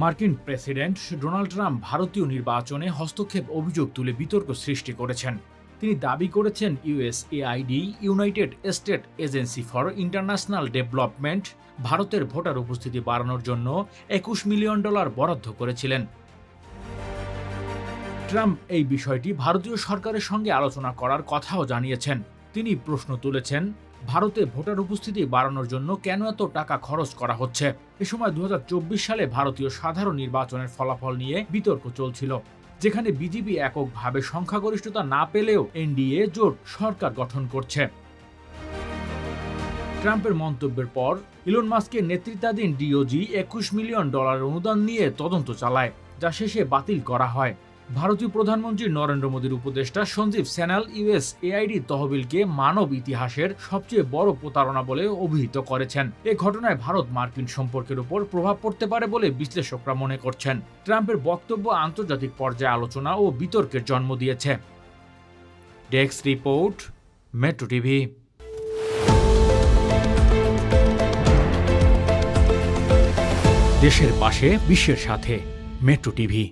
মার্কিন president Donald Trump ভারতীয় নির্বাচনে হস্তক্ষেপ অভিযোগ তুলে বিতর্ক সৃষ্টি করেছেন। তিনি দাবি করেছেন USAID United State Agency for International Development, ভারতের ভোটার উপস্থিতি বাড়ানোর জন্য একুশ মিলিয়ন ডলার বরাদ্দ করেছিলেন। ট্রাম্প এই বিষয়টি ভারতীয় সরকারের সঙ্গে আলোচনা করার কথাও জানিয়েছেন। তিনি প্রশ্ন তুলেছেন ভারতে ভোটার উপস্থিতি বাড়ানোর জন্য কেন এত টাকা খরচ করা হচ্ছে? এ সময় দু হাজার চব্বিশ সালে ভারতীয় সাধারণ নির্বাচনের ফলাফল নিয়ে বিতর্ক চলছিল, যেখানে বিজেপি এককভাবে সংখ্যাগরিষ্ঠতা না পেলেও এনডিএ জোট সরকার গঠন করছে। ট্রাম্পের মন্তব্যের পর ইলন মাস্কের নেতৃত্বাধীন ডিওজি একুশ মিলিয়ন ডলার অনুদান নিয়ে তদন্ত চালায়, যা শেষে বাতিল করা হয়। ভারতীয় প্রধানমন্ত্রী নরেন্দ্র মোদীর উপদেষ্টা সঞ্জীব স্যানাল ইউএস এআইডি তহবিলকে মানব ইতিহাসের সবচেয়ে বড় প্রতারণা বলে অভিহিত করেছেন। এ ঘটনায় ভারত মার্কিন সম্পর্কের উপর প্রভাব পড়তে পারে বলে বিশ্লেষকরা মনে করছেন। ট্রাম্পের বক্তব্য আন্তর্জাতিক পর্যায়ে আলোচনা ও বিতর্কের জন্ম দিয়েছে। Desk report, Metro TV. দেশের পাশে, বিশ্বের সাথে, মেট্রো টিভি।